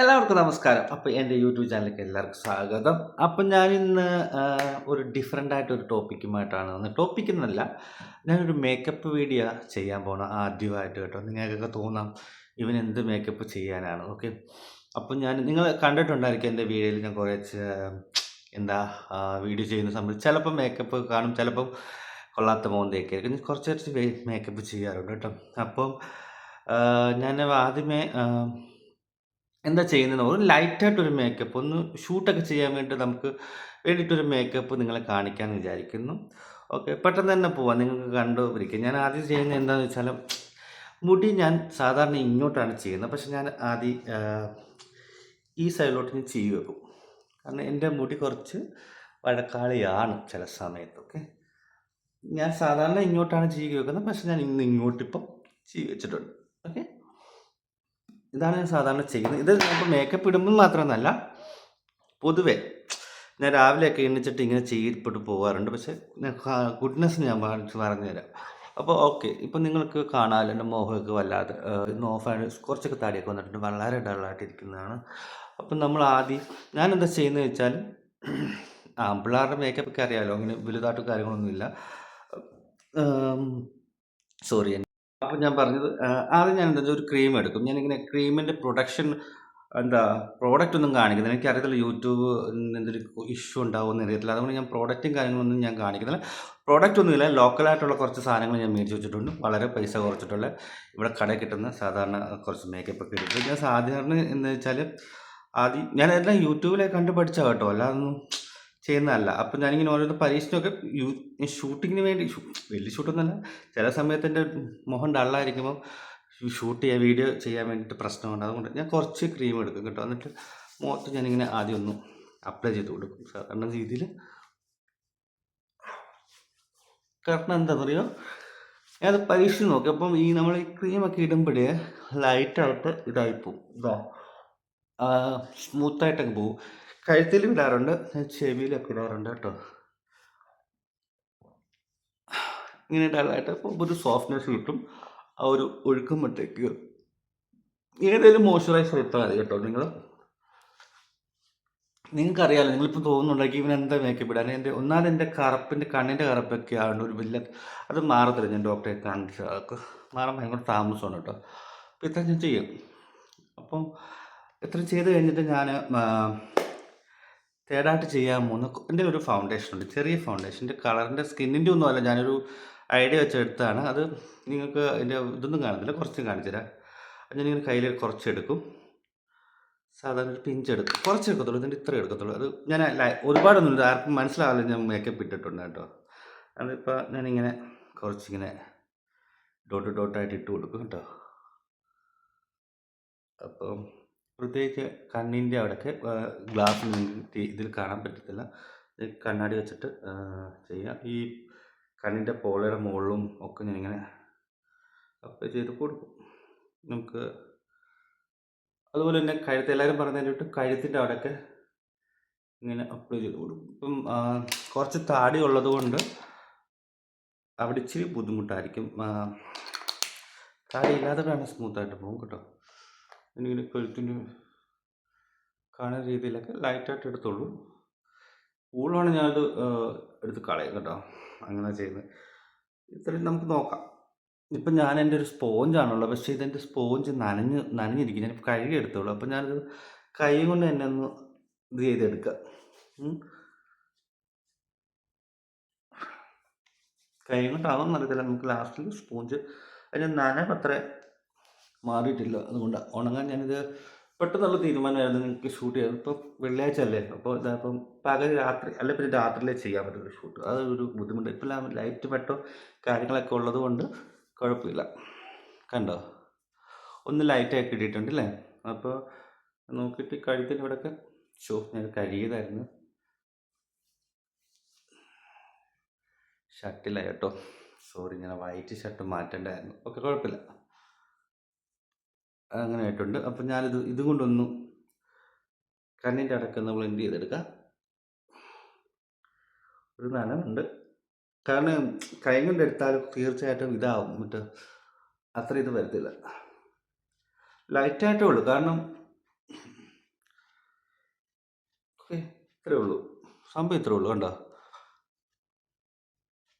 എല്ലാവർക്കും നമസ്കാരം. അപ്പോൾ എന്റെ യൂട്യൂബ് ചാനലിലേക്ക് എല്ലാവർക്കും സ്വാഗതം. അപ്പം ഞാനിന്ന് ഒരു ഡിഫറെന്റ് ആയിട്ട് ഒരു ടോപ്പിക്കുമായിട്ടാണ് വന്നത്. ടോപ്പിക് എന്നല്ല ഞാനൊരു മേക്കപ്പ് വീഡിയോ ചെയ്യാൻ പോകണം ആദ്യമായിട്ട് കേട്ടോ. നിങ്ങൾക്കൊക്കെ തോന്നാം ഇവൻ എന്ത് മേക്കപ്പ് ചെയ്യാനാണ്. ഓക്കെ അപ്പം ഞാൻ നിങ്ങൾ കണ്ടിട്ടുണ്ടായിരിക്കും എന്റെ വീഡിയോയിൽ ഞാൻ കുറേ എന്താ വീഡിയോ ചെയ്യുന്ന സമയത്ത് ചിലപ്പോൾ മേക്കപ്പ് കാണും ചിലപ്പം കൊള്ളാത്ത മോന്തയൊക്കെ ആയിരിക്കും. കുറച്ച് കുറച്ച് മേക്കപ്പ് ചെയ്യാറുണ്ട് കേട്ടോ. അപ്പം ഞാൻ ആദ്യമേ എന്താ ചെയ്യുന്നത് ഒരു ലൈറ്റായിട്ടൊരു മേക്കപ്പ് ഒന്ന് ഷൂട്ടൊക്കെ ചെയ്യാൻ വേണ്ടി നമുക്ക് വേണ്ടിയിട്ടൊരു മേക്കപ്പ് നിങ്ങളെ കാണിക്കാമെന്ന് വിചാരിക്കുന്നു. ഓക്കെ പെട്ടെന്ന് തന്നെ പോവാം. നിങ്ങൾക്ക് കണ്ടുപിടിക്കുക ഞാൻ ആദ്യം ചെയ്യുന്നത് എന്താണെന്ന് വെച്ചാൽ മുടി ഞാൻ സാധാരണ ഇങ്ങോട്ടാണ് ചെയ്യുന്നത്. പക്ഷെ ഞാൻ ആദ്യം ഈ സൈഡിലോട്ട് ഞാൻ ചെയ്തു വെക്കും. കാരണം എന്റെ മുടി കുറച്ച് വഴക്കാളിയാണ് ചില സമയത്തൊക്കെ ഞാൻ സാധാരണ ഇങ്ങോട്ടാണ് ചെയ്യുക വെക്കുന്നത്. പക്ഷെ ഞാൻ ഇന്ന് ഇങ്ങോട്ടിപ്പം ചെയ്തു വെച്ചിട്ടുണ്ട്. ഓക്കെ ഇതാണ് ഞാൻ സാധാരണ ചെയ്യുന്നത്? ഇത് ഇപ്പോൾ മേക്കപ്പ് ഇടുമ്പോൾ മാത്രമെന്നല്ല പൊതുവേ ഞാൻ രാവിലെയൊക്കെ എണ്ണിച്ചിട്ട് ഇങ്ങനെ ചെയ്യിപ്പിട്ട് പോകാറുണ്ട് പക്ഷേ ഗുഡ്നെസ് ഞാൻ പറഞ്ഞു പറഞ്ഞുതരാം. അപ്പോൾ ഓക്കെ ഇപ്പം നിങ്ങൾക്ക് കാണാമല്ലോ എന്റെ മോഹമൊക്കെ വല്ലാതെ ഇന്ന് ഓഫാണ് കുറച്ചൊക്കെ താടിയൊക്കെ വന്നിട്ടുണ്ട് വളരെ ഡള്ളായിട്ടിരിക്കുന്നതാണ്. അപ്പം നമ്മൾ ആദ്യം ഞാൻ എന്താ ചെയ്യുന്നത് വെച്ചാൽ ആ മേക്കപ്പ് ഒക്കെ അറിയാമല്ലോ അങ്ങനെ വലുതായിട്ട് കാര്യങ്ങളൊന്നുമില്ല. സോറി അപ്പം ഞാൻ പറഞ്ഞത് ആദ്യം ഞാൻ എന്താ ഒരു ക്രീം എടുക്കും. ഞാനിങ്ങനെ ക്രീമിന്റെ പ്രൊഡക്ഷൻ എന്താ പ്രോഡക്റ്റ് ഒന്നും കാണിക്കുന്നില്ല. എനിക്ക് എനിക്കറിയത്തില്ല യൂട്യൂബ് എന്തൊരു ഇഷ്യൂ ഉണ്ടാവുമെന്ന് അറിയത്തില്ല. അതുകൊണ്ട് ഞാൻ പ്രോഡക്റ്റും കാര്യങ്ങളൊന്നും ഞാൻ കാണിക്കുന്നില്ല. പ്രോഡക്റ്റ് ഒന്നുമില്ല ലോക്കലായിട്ടുള്ള കുറച്ച് സാധനങ്ങൾ ഞാൻ മേടിച്ച് വെച്ചിട്ടുണ്ട്. വളരെ പൈസ കുറച്ചിട്ടുള്ള ഇവിടെ കടയിൽ കിട്ടുന്ന സാധാരണ കുറച്ച് മേക്കപ്പ് ഒക്കെ എടുക്കും ഞാൻ സാധാരണ എന്ന് വെച്ചാൽ ആദ്യം ഞാൻ എല്ലാം യൂട്യൂബിലെ കണ്ട് പഠിച്ചാൽ കേട്ടോ. അല്ലാതൊന്നും ചെയ്യുന്നതല്ല. അപ്പം ഞാനിങ്ങനെ ഓരോരോ പരീക്ഷണമൊക്കെ യൂ ഷൂട്ടിങ്ങിന് വേണ്ടി വലിയ ഷൂട്ടൊന്നുമല്ല. ചില സമയത്ത് എന്റെ മുഖം ഡള്ളായിരിക്കുമ്പോൾ ഷൂട്ട് ചെയ്യാൻ വീഡിയോ ചെയ്യാൻ വേണ്ടിയിട്ട് പ്രശ്നമുണ്ട്. അതുകൊണ്ട് ഞാൻ കുറച്ച് ക്രീം എടുക്കും കേട്ടോ. എന്നിട്ട് മുഖത്ത് ഞാനിങ്ങനെ ആദ്യം ഒന്ന് അപ്ലൈ ചെയ്ത് കൊടുക്കും. സാധാരണ രീതിയിൽ കാരണം എന്താണെന്ന് അറിയോ ഞാനത് പരീക്ഷിച്ച് നോക്കി. അപ്പം ഈ നമ്മൾ ഈ ക്രീമൊക്കെ ഇടുമ്പോഴേ ലൈറ്റായിട്ട് ഇതായിപ്പോവും ഇതാ. സ്മൂത്തായിട്ടൊക്കെ പോകും കഴുത്തിൽ ഇടാറുണ്ട്. ചെവിയിലൊക്കെ ഇടാറുണ്ട് കേട്ടോ. ഇങ്ങനെ അപ്പോൾ ഒരു സോഫ്റ്റ്നെസ് കിട്ടും. ആ ഒരു ഒഴുക്കം വിട്ടേക്ക് ഏതെങ്കിലും മോയ്സ്ചറൈസർ ഇട്ടാൽ മതി കേട്ടോ നിങ്ങൾ. നിങ്ങൾക്കറിയാലോ നിങ്ങളിപ്പോൾ തോന്നുന്നുണ്ടെങ്കിൽ ഇവൻ എന്താ മേക്കപ്പ് ഇടാൻ എന്റെ ഒന്നാമത് എന്റെ കറുപ്പിന്റെ കണ്ണിന്റെ കറുപ്പൊക്കെ ആണ് ഒരു വലിയ അത് മാറത്തില്ല ഞാൻ ഡോക്ടറെ കാണിച്ച. ആൾക്ക് മാറാൻ ഭയങ്കര താമസമാണ് കേട്ടോ. അപ്പോൾ ഇത്ര ഞാൻ ചെയ്യും. അപ്പം ഇത്ര ചെയ്ത് കഴിഞ്ഞിട്ട് ഞാൻ തേർഡായിട്ട് ചെയ്യാൻ പോകുന്ന എന്റെ ഒരു ഫൗണ്ടേഷൻ ഉണ്ട് ചെറിയ ഫൗണ്ടേഷൻ എന്റെ കളറിന്റെ സ്കിന്നിന്റെ ഒന്നും അല്ല ഞാനൊരു ഐഡിയ വെച്ചെടുത്താണ് അത് നിങ്ങൾക്ക് എന്റെ ഇതൊന്നും കാണുന്നില്ല കുറച്ച് കാണിച്ചു തരാം. ഞാനിങ്ങനെ കയ്യിൽ കുറച്ചെടുക്കും സാധാരണ ഒരു പിഞ്ച് എടുക്കും. കുറച്ച് എടുക്കത്തുള്ളൂ ഇതിന്റെ ഇത്ര എടുക്കത്തുള്ളൂ. അത് ഞാൻ ഒരുപാടൊന്നും ആർക്കും മനസ്സിലാവില്ല ഞാൻ മേക്കപ്പ് ഇട്ടിട്ടുണ്ട് കേട്ടോ. അതിപ്പോൾ ഞാനിങ്ങനെ കുറച്ചിങ്ങനെ ഡോട്ട് ഡോട്ടായിട്ട് ഇട്ട് കൊടുക്കും കേട്ടോ. അപ്പം പ്രത്യേകിച്ച് കണ്ണിന്റെ അവിടെയൊക്കെ ഗ്ലാസ് നിങ്ങൾക്ക് ഇതിൽ കാണാൻ പറ്റത്തില്ല. കണ്ണാടി വെച്ചിട്ട് ചെയ്യാം. ഈ കണ്ണിന്റെ പോളയുടെ മുകളിലും ഒക്കെ ഞാനിങ്ങനെ അപ്ലൈ ചെയ്ത് കൊടുക്കും. നമുക്ക് അതുപോലെ തന്നെ കഴുത്ത് എല്ലാവരും പറഞ്ഞതിട്ട് കഴുത്തിന്റെ അവിടെയൊക്കെ ഇങ്ങനെ അപ്ലൈ ചെയ്ത് കൊടുക്കും. ഇപ്പം കുറച്ച് താടി ഉള്ളത് കൊണ്ട് അവിടെ ഇച്ചിരി ബുദ്ധിമുട്ടായിരിക്കും. താടി ഇല്ലാത്തവരാണ് സ്മൂത്തായിട്ട് പോകും കേട്ടോ. ഇങ്ങനെ കഴുത്തിന് കാണുന്ന രീതിയിലൊക്കെ ലൈറ്റായിട്ട് എടുത്തോളൂ. പൂളാണ് ഞാനത് എടുത്ത് കളയും കേട്ടോ. അങ്ങനെ ചെയ്യുന്നത്. ഇത്രയും നമുക്ക് നോക്കാം. ഇപ്പം ഞാൻ എന്റെ ഒരു സ്പോഞ്ചാണുള്ളത് പക്ഷേ ഇതെന്റെ സ്പോഞ്ച് നനഞ്ഞ് നനഞ്ഞിരിക്കും. ഞാൻ കഴുകി എടുത്തോളൂ. അപ്പം ഞാനത് കൈ കൊണ്ട് തന്നെ ഒന്ന് ഇത് ചെയ്തെടുക്കുക. കൈ കൊണ്ടാവാൻ അറിയത്തില്ല. നമുക്ക് ലാസ്റ്റിൽ സ്പോഞ്ച് അതിന് നനവ് അത്ര മാറിയിട്ടില്ല. അതുകൊണ്ട് ഉണങ്ങാൻ ഞാനിത് പെട്ടെന്നുള്ള തീരുമാനമായിരുന്നു നിങ്ങൾക്ക് ഷൂട്ട് ചെയ്യാം ഇപ്പം വെള്ളിയാഴ്ച അല്ലേ? അപ്പോൾ ഇതാപ്പം പകൽ രാത്രി അല്ലെ പിന്നെ രാത്രിയിലേ ചെയ്യാൻ പറ്റുള്ളൂ ഷൂട്ട് അത് ഒരു ബുദ്ധിമുട്ട്. ഇപ്പം ലൈറ്റ് പെട്ടോ കാര്യങ്ങളൊക്കെ ഉള്ളത് കൊണ്ട് കുഴപ്പമില്ല. കണ്ടോ? ഒന്ന് ലൈറ്റാക്കി ഇട്ടിട്ടുണ്ട് അല്ലേ? അപ്പോൾ നോക്കിയിട്ട് കഴുത്തിന്റെ ഇവിടെയൊക്കെ ഷോ ഞാൻ കഴുകിയതായിരുന്നു. ഷർട്ടില്ല കേട്ടോ. സോറി ഞാൻ വൈറ്റ് ഷർട്ട് മാറ്റേണ്ടായിരുന്നു. ഓക്കെ കുഴപ്പമില്ല. അങ്ങനെ ആയിട്ടുണ്ട് അപ്പം ഞാനിത് ഇതും കൊണ്ടൊന്ന് കണ്ണിന്റെ അടക്കം ബ്ലെൻഡ് ചെയ്തെടുക്കാം? ഒരു നനവുണ്ട്. കാരണം കൈ കൊണ്ട് എടുത്താൽ തീർച്ചയായിട്ടും ഇതാവും. മറ്റേ അത്ര ഇത് വരത്തില്ല. ലൈറ്റായിട്ടേ ഉള്ളൂ. കാരണം ഓക്കെ ഇത്രേ ഉള്ളൂ. സംഭവം ഇത്രേ ഉള്ളൂ കണ്ടോ?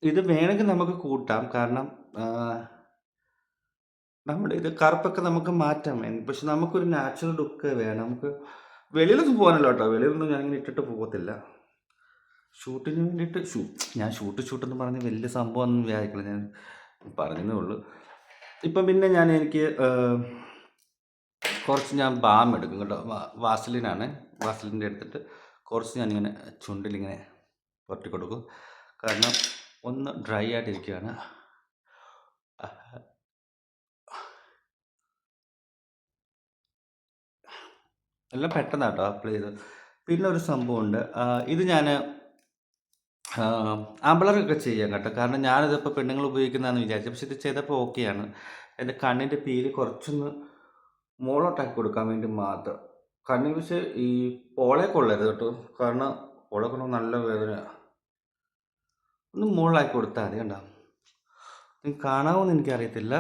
ഇത് വേണമെങ്കിൽ നമുക്ക് കൂട്ടാം. കാരണം നമ്മുടെ ഇത് കറുപ്പൊക്കെ നമുക്ക് മാറ്റാം. എൻ- പക്ഷെ നമുക്കൊരു നാച്ചുറൽ ലുക്ക് വേണം. നമുക്ക് വെളിയിലൊന്നും പോകാനല്ലോ കേട്ടോ. വെളിയിലൊന്നും ഞാനിങ്ങനെ ഇട്ടിട്ട് പോകത്തില്ല. ഷൂട്ടിന് വേണ്ടിയിട്ട് ഷൂ ഞാൻ ഷൂട്ട് ഷൂട്ടെന്ന് പറഞ്ഞ് വലിയ സംഭവം ഒന്നും വിചാരിക്കില്ല. ഞാൻ പറഞ്ഞതേ ഉള്ളൂ. ഇപ്പം പിന്നെ ഞാൻ എനിക്ക് കുറച്ച് ഞാൻ ബാം എടുക്കും കേട്ടോ. വാസലിനാണ്. വാസലിന്റെ എടുത്തിട്ട് കുറച്ച് ഞാനിങ്ങനെ ചുണ്ടിലിങ്ങനെ പുരട്ടി കൊടുക്കും. കാരണം ഒന്ന് ഡ്രൈ ആയിട്ടിരിക്കുകയാണ് എല്ലാം പെട്ടെന്നാട്ടോ അപ്ലൈ ചെയ്ത് പിന്നെ ഒരു സംഭവമുണ്ട്. ഇത് ഞാൻ അമ്പളറൊക്കെ ചെയ്യാം കേട്ടോ. കാരണം ഞാനിതിപ്പോൾ പെണ്ണുങ്ങൾ ഉപയോഗിക്കുന്നതെന്ന് വിചാരിച്ചു. പക്ഷെ ഇത് ചെയ്തപ്പോൾ ഓക്കെയാണ് എന്റെ കണ്ണിന്റെ പീൽ കുറച്ചൊന്ന് മുകളോട്ടാക്കി കൊടുക്കാൻ വേണ്ടി മാത്രം. കണ്ണിന് പക്ഷേ ഈ പോളെ കൊള്ളരുത് കേട്ടോ. കാരണം പോളെ കൊള്ളുമ്പോൾ നല്ല വേദന. ഒന്ന് മുകളിലാക്കി കൊടുത്താൽ മതി കണ്ടോ? കാണാമോ എന്ന് എനിക്കറിയത്തില്ല.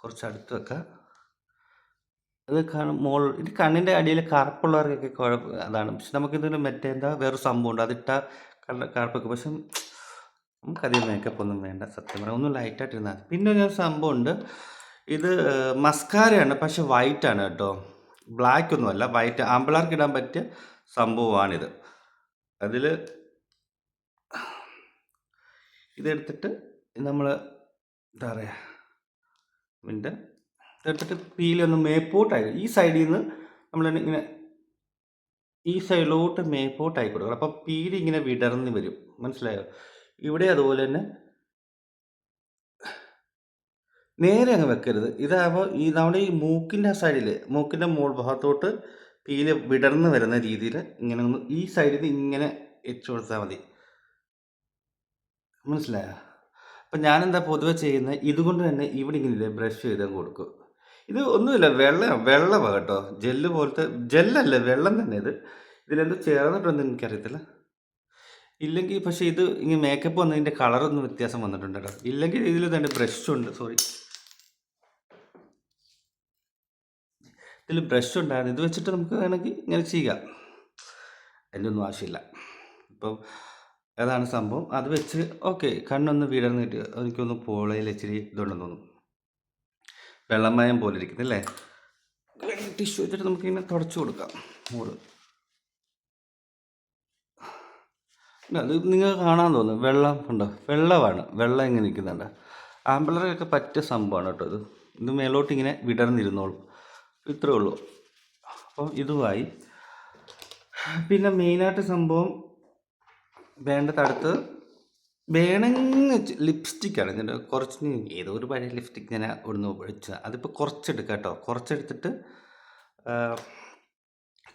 കുറച്ച് അടുത്ത് വെക്കാം. അത് കാണും മോൾ ഇത് കണ്ണിന്റെ അടിയിൽ കറുപ്പുള്ളവർക്കൊക്കെ കുഴപ്പം അതാണ്. പക്ഷെ നമുക്കിതിന് മറ്റേ എന്താ വേറൊരു സംഭവമുണ്ട്. അതിട്ട കള്ള കറുപ്പൊക്കെ. പക്ഷെ നമുക്കധികം മേക്കപ്പ് ഒന്നും വേണ്ട സത്യം പറയാം ഒന്നും ലൈറ്റായിട്ടിരുന്നാൽ മതി. പിന്നെ ഒരു സംഭവമുണ്ട്. ഇത് മസ്കാരയാണ് പക്ഷെ വൈറ്റ് ആണ് കേട്ടോ. ബ്ലാക്ക് ഒന്നുമല്ല വൈറ്റ് ആമ്പിളാർക്ക് ഇടാൻ പറ്റിയ സംഭവമാണിത്. അതിൽ ഇതെടുത്തിട്ട് നമ്മൾ എന്താ പറയുക പിന്നെ ഇതെടുത്തിട്ട് പീലൊന്ന് മേപ്പോട്ടായി ഈ സൈഡിൽ നിന്ന് നമ്മൾ ഇങ്ങനെ ഈ സൈഡിലോട്ട് മേപ്പോട്ടായി കൊടുക്കണം. അപ്പം പീൽ ഇങ്ങനെ വിടർന്ന് വരും. മനസ്സിലായോ? ഇവിടെ അതുപോലെ തന്നെ നേരെ അങ്ങ് വെക്കരുത്. ഇതാകുമ്പോൾ ഈ നമ്മുടെ ഈ മൂക്കിന്റെ സൈഡിൽ മൂക്കിന്റെ മുകൾ ഭാഗത്തോട്ട് പീൽ വിടർന്ന് വരുന്ന രീതിയിൽ ഇങ്ങനെ ഒന്ന് ഈ സൈഡിൽ നിന്ന് ഇങ്ങനെ വെച്ച് കൊടുത്താൽ മതി. മനസ്സിലായോ? അപ്പം ഞാനെന്താ പൊതുവെ ചെയ്യുന്നത് ഇതുകൊണ്ട് തന്നെ ഇവിടെ ഇങ്ങനെ ബ്രഷ് ചെയ്ത് കൊടുക്കും. ഇത് ഒന്നുമില്ല വെള്ളം വെള്ളമാണ് കേട്ടോ. ജെല്ല് പോലത്തെ ജെല്ലല്ല വെള്ളം തന്നെ ഇത്. ഇതിലെന്തോ ചേർന്നിട്ടുണ്ടെന്ന് എനിക്കറിയത്തില്ല. ഇല്ലെങ്കിൽ പക്ഷേ ഇത് ഇങ്ങനെ മേക്കപ്പ് വന്നതിന്റെ കളറൊന്നും വ്യത്യാസം വന്നിട്ടുണ്ട് കേട്ടോ. ഇല്ലെങ്കിൽ ഇതിൽ തന്നെ ബ്രഷ് ഉണ്ട് സോറി ഇതിൽ ബ്രഷ് ഉണ്ടായിരുന്നു. ഇത് വെച്ചിട്ട് നമുക്ക് വേണമെങ്കിൽ ഇങ്ങനെ ചെയ്യാം. എന്റെ ഒന്നും ആവശ്യമില്ല. ഇപ്പം അതാണ് സംഭവം. അത് വെച്ച് ഓക്കെ കണ്ണൊന്ന് വിടർന്നിട്ട് എനിക്കൊന്ന് പോളയിൽ ഇച്ചിരി ഇതുണ്ടെന്ന് തോന്നുന്നു. വെള്ളമയം പോലെ ഇരിക്കുന്നത് അല്ലേ ടിഷ്യൂ വെച്ചിട്ട് നമുക്ക് ഇങ്ങനെ തുടച്ചു കൊടുക്കാം. മൂട് അത് നിങ്ങൾ കാണാൻ തോന്നുന്നു. വെള്ളം ഉണ്ടോ? വെള്ളമാണ്. വെള്ളം ഇങ്ങനെ നിൽക്കുന്നുണ്ട്. ആമ്പിളറൊക്കെ പറ്റിയ സംഭവമാണ് കേട്ടോ ഇത്. ഇത് മേലോട്ട് ഇങ്ങനെ വിടർന്നിരുന്നോളൂ. ഇത്രേ ഉള്ളൂ. അപ്പോൾ ഇതുമായി. പിന്നെ മെയിനായിട്ട് സംഭവം വേണ്ടത് അടുത്ത് വേണമെങ്കിൽ ലിപ്സ്റ്റിക്കാണ് ഞാൻ കുറച്ച് ഏതോ ഒരു പഴയ ലിപ്സ്റ്റിക് ഞാൻ ഇവിടുന്ന് ഉപയോഗിച്ചത് അതിപ്പോൾ കുറച്ചെടുക്കാം കേട്ടോ കുറച്ചെടുത്തിട്ട്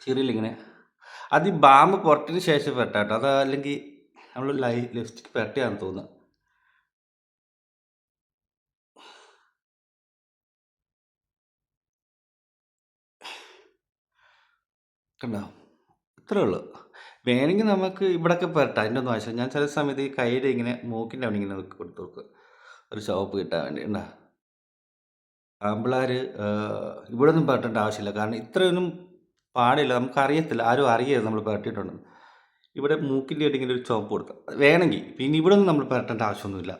ചെറിയിലിങ്ങനെ അത് ഈ ബാമ്പ് പുറത്തിന് ശേഷം പെട്ട കേട്ടോ അത് അല്ലെങ്കിൽ നമ്മൾ ലൈ ലിപ്സ്റ്റിക് പെട്ടയാന്ന് തോന്നുന്നു. കണ്ടോ? ഇത്രേ ഉള്ളൂ. വേണമെങ്കിൽ നമുക്ക് ഇവിടെയൊക്കെ പെരട്ടാം അതിന്റെ ഒന്നും ആവശ്യം ഞാൻ ചില സമയത്ത് ഈ കയ്യിൽ ഇങ്ങനെ മൂക്കിന്റെ അവിടെ ഇങ്ങനെ കൊടുത്തു കൊടുക്കും. ഒരു ഷോപ്പ് കിട്ടാൻ വേണ്ടി. ഉണ്ടാ ആമ്പിളാർ ഇവിടെ ഒന്നും പെരട്ടേണ്ട ആവശ്യമില്ല. കാരണം ഇത്രയൊന്നും പാടില്ല. നമുക്ക് അറിയത്തില്ല ആരും അറിയരുത്. നമ്മൾ പെരട്ടിയിട്ടുണ്ടെന്ന് ഇവിടെ മൂക്കിന്റെ ആയിട്ട് ഇങ്ങനെ ഒരു ചോപ്പ് കൊടുക്കാം. വേണമെങ്കിൽ. പിന്നെ ഇവിടെ ഒന്നും നമ്മൾ പെരട്ടേണ്ട ആവശ്യമൊന്നുമില്ല.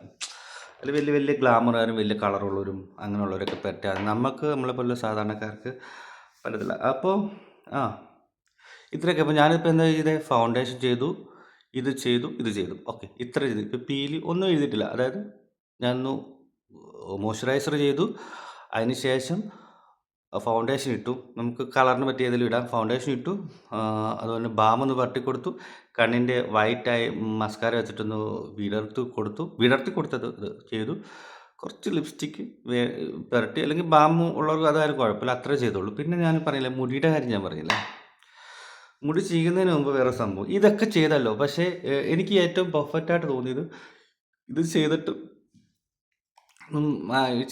അതിൽ വലിയ വലിയ ഗ്ലാമറുകാരും വലിയ കളറുള്ളവരും അങ്ങനെയുള്ളവരൊക്കെ പെരട്ടാൽ നമുക്ക് നമ്മളെ പോലുള്ള സാധാരണക്കാർക്ക് പറ്റത്തില്ല. അപ്പോൾ ആ. ഇത്രയൊക്കെ. അപ്പോൾ ഞാനിപ്പോൾ എന്താ ചെയ്തത് ഫൗണ്ടേഷൻ ചെയ്തു ഇത് ചെയ്തു ഇത് ചെയ്തു. ഓക്കെ ഇത്ര ചെയ്തു ഇപ്പോൾ പീലി ഒന്നും എഴുതിയിട്ടില്ല. അതായത് ഞാനൊന്ന് മോയ്സ്ചറൈസർ ചെയ്തു. അതിന് ശേഷം ഫൗണ്ടേഷൻ ഇട്ടു. നമുക്ക് കളറിന് പറ്റിയ ഏതെങ്കിലും ഇടാം. ഫൗണ്ടേഷൻ ഇട്ടു. അതുപോലെ ബാം ഒന്ന് പരട്ടി കൊടുത്തു. കണ്ണിന്റെ വൈറ്റായി മസ്കാര വെച്ചിട്ടൊന്ന് വിടർത്തി കൊടുത്തു. വിടർത്തി കൊടുത്തത് ഇത് ചെയ്തു. കുറച്ച് ലിപ്സ്റ്റിക്ക് വേ പുരട്ടി അല്ലെങ്കിൽ ബാം ഉള്ളവർക്ക് അതായാലും കുഴപ്പമില്ല. അത്രേ ചെയ്തോളൂ പിന്നെ ഞാൻ പറഞ്ഞില്ല മുടിയുടെ കാര്യം ഞാൻ പറഞ്ഞില്ല? മുടി ചെയ്യുന്നതിന് മുമ്പ് വേറെ സംഭവം. ഇതൊക്കെ ചെയ്തല്ലോ. പക്ഷേ എനിക്ക് ഏറ്റവും പെർഫെക്റ്റായിട്ട് തോന്നിയത് ഇത് ചെയ്തിട്ട്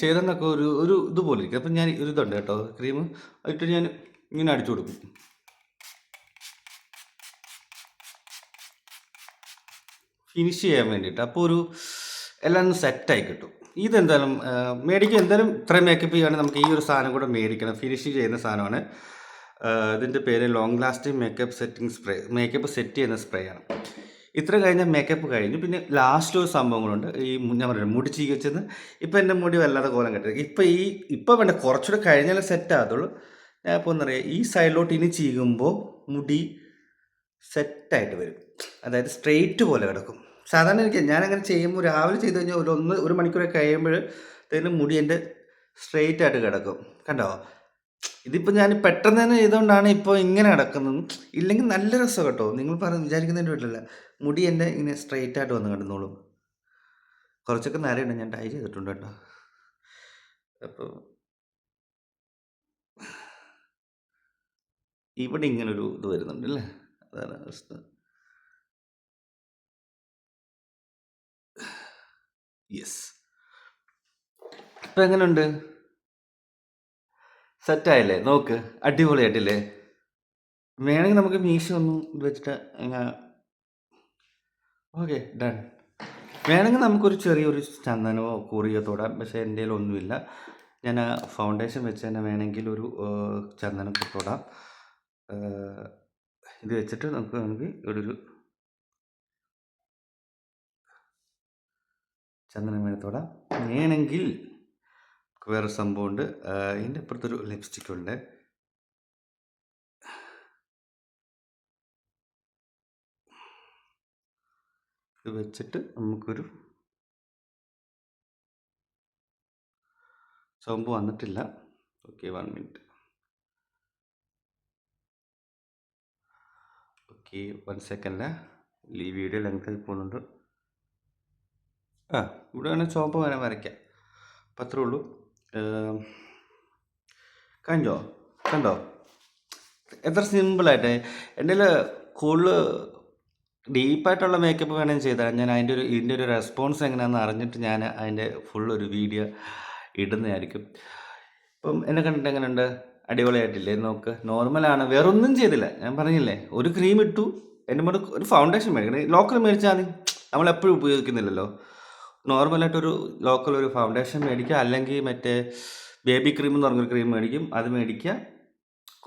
ചെയ്തെന്നൊക്കെ ഒരു ഒരു ഇതുപോലെ ഇരിക്കും അപ്പം ഞാൻ ഒരു ഇതുണ്ട് കേട്ടോ ക്രീം അതിട്ട് ഞാൻ ഇങ്ങനെ അടിച്ചു കൊടുക്കും. ഫിനിഷ് ചെയ്യാൻ വേണ്ടിയിട്ട്. അപ്പോൾ ഒരു എല്ലാം സെറ്റായി കിട്ടും. ഇതെന്തായാലും മേടിക്കുക എന്തായാലും ഇത്രയും മേക്കപ്പ് ചെയ്യുകയാണെങ്കിൽ നമുക്ക് ഈ ഒരു സാധനം കൂടെ മേടിക്കണം. ഫിനിഷ് ചെയ്യുന്ന സാധനമാണ്. ഇതിന്റെ പേര് long lasting makeup setting spray makeup set ചെയ്യുന്ന സ്പ്രേ ആണ്. ഇത്ര കഴിഞ്ഞ മേക്കപ്പ് കഴിഞ്ഞു. പിന്നെ ലാസ്റ്റ് ഒരു സംഭവങ്ങളുണ്ട്. ഈ ഞാൻ പറഞ്ഞു മുടി ചീകിച്ചെന്ന് ഇപ്പം എന്റെ മുടി വല്ലാതെ കോലം കെട്ടത് ഇപ്പം ഈ ഇപ്പം വേണ്ട കുറച്ചുകൂടെ കഴിഞ്ഞാലേ സെറ്റ് ആകത്തുള്ളൂ. ഞാൻ ഇപ്പോൾ എന്നറിയാം ഈ സൈഡിലോട്ട് ഇനി ചീകുമ്പോൾ മുടി സെറ്റായിട്ട് വരും. അതായത് സ്ട്രെയിറ്റ് പോലെ കിടക്കും. സാധാരണ എനിക്ക് ഞാൻ അങ്ങനെ ചെയ്യുമ്പോൾ രാവിലെ ചെയ്ത് കഴിഞ്ഞാൽ ഒരു ഒന്ന് ഒരു മണിക്കൂറൊക്കെ കഴിയുമ്പോൾ തന്നെ മുടി എന്റെ സ്ട്രെയിറ്റ് ആയിട്ട് കിടക്കും. കണ്ടോ? ഇതിപ്പോൾ ഞാൻ പെട്ടെന്ന് തന്നെ ചെയ്തുകൊണ്ടാണ് ഇപ്പോൾ ഇങ്ങനെ കിടക്കുന്നത് ഇല്ലെങ്കിൽ നല്ല രസം കേട്ടോ. നിങ്ങൾ പറഞ്ഞ് വിചാരിക്കുന്നതിന്റെ വീട്ടിലല്ല മുടി എന്റെ ഇങ്ങനെ സ്ട്രെയിറ്റ് ആയിട്ട് വന്ന് കിടന്നോളും. കുറച്ചൊക്കെ നേരെയുണ്ട്. ഞാൻ ടൈ ചെയ്തിട്ടുണ്ട് കേട്ടോ. അപ്പോൾ ഇവിടെ ഇങ്ങനൊരു ഇത് വരുന്നുണ്ട് അല്ലേ? അതാണ് അവസ്ഥ. യെസ് ഇപ്പം എങ്ങനെയുണ്ട് സെറ്റായില്ലേ? നോക്ക് അടിപൊളിയായിട്ടില്ലേ? വേണമെങ്കിൽ നമുക്ക് മീശ ഒന്ന് വെച്ചിട്ട് ഓക്കെ ഡൺ. വേണമെങ്കിൽ നമുക്കൊരു ചെറിയൊരു ചന്ദനമോ കുറിയോ തൊടാം പക്ഷേ എന്റെ ഒന്നുമില്ല. ഞാൻ ഫൗണ്ടേഷൻ വെച്ച് തന്നെ വേണമെങ്കിൽ ഒരു ചന്ദനം തൊടാം. ഇത് വെച്ചിട്ട് നമുക്ക് ഇവിടെ ഒരു ചന്ദനം വേണേൽ തൊടാം. വേണമെങ്കിൽ വേറെ സംഭവമുണ്ട്. ഇതിന്റെ അപ്പുറത്തൊരു ലിപ്സ്റ്റിക് ഉണ്ട്. ഇത് വെച്ചിട്ട് നമുക്കൊരു ചുവമ്പ് വന്നിട്ടില്ല. Okay one minute okay one second ഈ വീഡിയോ ലെങ്ത് പോകുന്നുണ്ട്. ആ ഇവിടെ വേണേൽ ചുവപ്പ് വേണേൽ വരയ്ക്കാം. അപ്പം അത്രേ ഉള്ളൂ. കഴിഞ്ഞോ കണ്ടോ? എത്ര സിമ്പിളായിട്ട് എന്റെ കൂടുതൽ ഡീപ്പായിട്ടുള്ള മേക്കപ്പ് വേണമെങ്കിൽ ചെയ്താൽ ഞാൻ അതിന്റെ ഒരു ഇതിന്റെ ഒരു റെസ്പോൺസ് എങ്ങനെയാണെന്ന് അറിഞ്ഞിട്ട് ഞാൻ അതിന്റെ ഫുൾ ഒരു വീഡിയോ ഇടുന്നതായിരിക്കും. ഇപ്പം എന്നെ കണ്ടിട്ട് എങ്ങനെയുണ്ട്? അടിപൊളിയായിട്ടില്ലേ? നോക്ക്. നോർമലാണ് വേറൊന്നും ചെയ്തില്ല. ഞാൻ പറഞ്ഞില്ലേ? ഒരു ക്രീം ഇട്ടു. എന്റെ മുന്നിൽ ഒരു ഫൗണ്ടേഷൻ മേടിക്കണം. ലോക്കൽ മേടിച്ചാൽ മതി. നമ്മളെപ്പോഴും ഉപയോഗിക്കുന്നില്ലല്ലോ. നോർമലായിട്ടൊരു ലോക്കൽ ഒരു ഫൗണ്ടേഷൻ മേടിക്കുക അല്ലെങ്കിൽ മറ്റേ ബേബി ക്രീം എന്ന് പറഞ്ഞൊരു ക്രീം മേടിക്കും അത് മേടിക്കുക.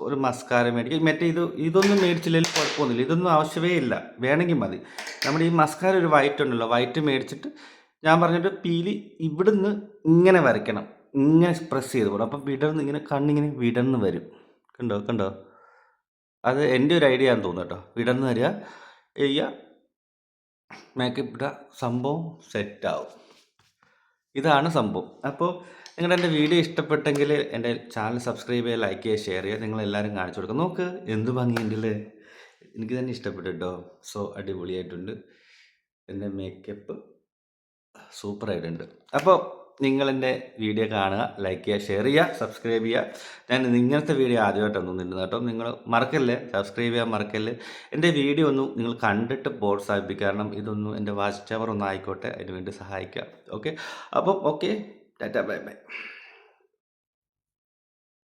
ഒരു മസ്കാര മേടിക്കുക. മറ്റേ ഇത് ഇതൊന്നും മേടിച്ചില്ലെങ്കിൽ കുഴപ്പമൊന്നുമില്ല. ഇതൊന്നും ആവശ്യമേ ഇല്ല. വേണമെങ്കിൽ മതി. നമ്മുടെ ഈ മസ്കാര ഒരു വൈറ്റ് ഉണ്ടല്ലോ വൈറ്റ് മേടിച്ചിട്ട് ഞാൻ പറഞ്ഞിട്ട് പീലി ഇവിടുന്ന് ഇങ്ങനെ വരയ്ക്കണം. ഇങ്ങനെ പ്രസ് ചെയ്ത് പോകണം അപ്പം വിടർന്ന് ഇങ്ങനെ കണ്ണിങ്ങനെ വിടർന്ന് വരും. കണ്ടോ കണ്ടോ? അത് എന്റെ ഒരു ഐഡിയ ആണെന്ന് തോന്നുന്നു കേട്ടോ. വിടർന്ന് വരിക ചെയ്യുക. മേക്കപ്പ് സംഭവം സെറ്റാവും ഇതാണ് സംഭവം. അപ്പോൾ നിങ്ങളുടെ എന്റെ വീഡിയോ ഇഷ്ടപ്പെട്ടെങ്കിൽ എന്റെ ചാനൽ സബ്സ്ക്രൈബ് ചെയ്യുക ലൈക്ക് ചെയ്യുക ഷെയർ ചെയ്യുക. നിങ്ങളെല്ലാവരും കാണിച്ചു കൊടുക്കുക. നോക്ക് എന്ത് ഭംഗിയുണ്ടല്ലേ എനിക്ക് തന്നെ ഇഷ്ടപ്പെട്ടു കേട്ടോ സോ അടിപൊളിയായിട്ടുണ്ട്. എന്റെ മേക്കപ്പ് സൂപ്പറായിട്ടുണ്ട് അപ്പോൾ നിങ്ങളെന്റെ വീഡിയോ കാണുക ലൈക്ക് ചെയ്യുക ഷെയർ ചെയ്യുക സബ്സ്ക്രൈബ് ചെയ്യുക. ഞാൻ ഇങ്ങനത്തെ വീഡിയോ ആദ്യമായിട്ട് ഒന്നും നിന്നു കേട്ടോ. നിങ്ങൾ മറക്കല്ലേ? സബ്സ്ക്രൈബ് ചെയ്യാൻ മറക്കല്ലേ? എന്റെ വീഡിയോ ഒന്നും നിങ്ങൾ കണ്ടിട്ട് പ്രോത്സാഹിപ്പിക്കുക കാരണം ഇതൊന്നും എന്റെ വാച്ച് ടവർ ഒന്നും ആയിക്കോട്ടെ. അതിനുവേണ്ടി സഹായിക്കുക. ഓക്കെ അപ്പം ഓക്കെ ടാറ്റ ബൈ ബൈ